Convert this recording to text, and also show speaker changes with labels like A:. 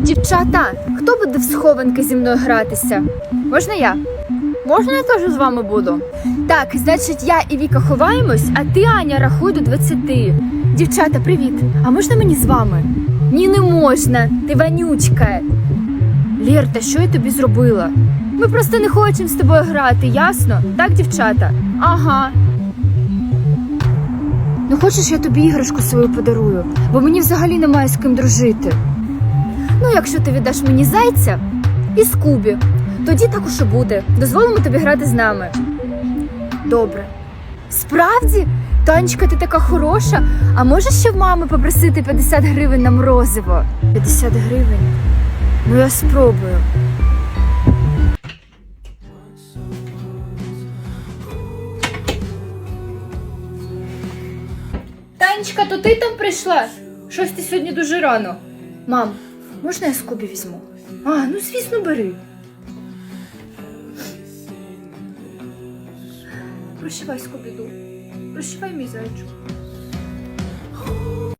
A: Дівчата, хто буде в схованки зі мною гратися? Можна я?
B: Можна я теж з вами буду?
A: Так, значить, я і Віка ховаємось, а ти, Аня, рахуй до 20. Дівчата, привіт. А можна мені з вами? Ні, не можна. Ти вонючка. Лєр, та що я тобі зробила? Ми просто не хочемо з тобою грати, ясно? Так, дівчата? Ага. Ну хочеш, я тобі іграшку свою подарую, бо мені взагалі немає з ким дружити. Ну, якщо ти віддаш мені зайця і Скубі, тоді також і буде. Дозволимо тобі грати з нами. Добре. Справді? Танечка, ти така хороша. А можеш ще в мами попросити 50 гривень на морозиво? 50 гривень? Ну я спробую. Танечка, то ти там прийшла? Щось ти сьогодні дуже рано. Мам, можна я Скубі візьму? А, ну звісно, бери. Прощавай, Скубіду. Прощавай, мій зайчик.